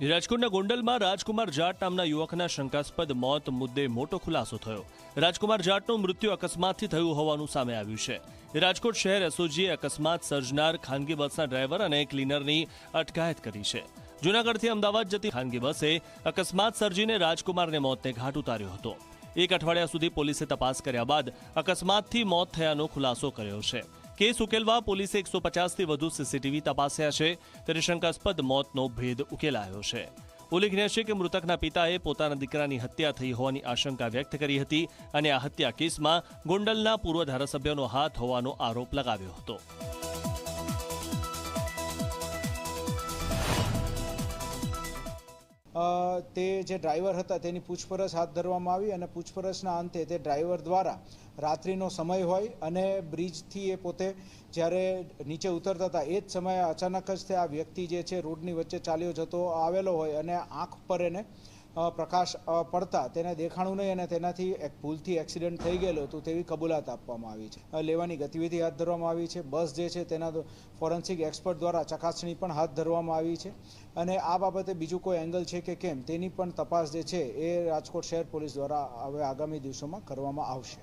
રાજકોટના ગોંડલમાં રાજકુમાર જાટ નામના યુવકના શંકાસ્પદ મોત મુદ્દે મોટો ખુલાસો થયો. રાજકુમાર જાટનું મૃત્યુ અકસ્માતથી થયું હોવાનું સામે આવ્યું છે. રાજકોટ શહેર એસઓજીએ અકસ્માત સર્જનાર ખાનગી બસના ડ્રાઈવર અને ક્લીનરની અટકાયત કરી છે. જૂનાગઢથી અમદાવાદ જતી ખાનગી બસે અકસ્માત સર્જીને રાજકુમારને મોતને ઘાટ ઉતાર્યો હતો. એક અઠવાડિયા સુધી પોલીસે તપાસ કર્યા બાદ અકસ્માતથી મોત થયાનો ખુલાસો કર્યો છે. કેસ ઉકેલવા પોલીસે એકસો પચાસથી વધુ સીસીટીવી તપાસ્યા છે. ત્યારે શંકાસ્પદ મોતનો ભેદ ઉકેલાયો છે. ઉલ્લેખનીય છે કે મૃતકના પિતાએ પોતાના દીકરાની હત્યા થઈ હોવાની આશંકા વ્યક્ત કરી હતી અને આ હત્યા કેસમાં ગોંડલના પૂર્વ ધારાસભ્યનો હાથ હોવાનો આરોપ લગાવ્યો હતો. તે જે ડ્રાઈવર હતા તેની પૂછપરછ હાથ ધરવામાં આવી અને પૂછપરછના અંતે તે ડ્રાઈવર દ્વારા રાત્રિનો સમય હોય અને બ્રિજથી એ પોતે જ્યારે નીચે ઉતરતા હતા એ જ સમયે અચાનક જ તે આ વ્યક્તિ જે છે રોડની વચ્ચે ચાલ્યો જતો આવેલો હોય અને આંખ પર એને પ્રકાશ પડતા તેને દેખાણું નહીં અને તેનાથી એક ભૂલથી એક્સિડન્ટ થઈ ગયેલો હતું તેવી કબૂલાત આપવામાં આવી છે. લેવાની ગતિવિધિ હાથ ધરવામાં આવી છે. બસ જે છે તેના ફોરેન્સિક એક્સપર્ટ દ્વારા ચકાસણી પણ હાથ ધરવામાં આવી છે. અને આ બાબતે બીજું કોઈ એંગલ છે કે કેમ તેની પણ તપાસ જે છે એ રાજકોટ શહેર પોલીસ દ્વારા હવે આગામી દિવસોમાં કરવામાં આવશે.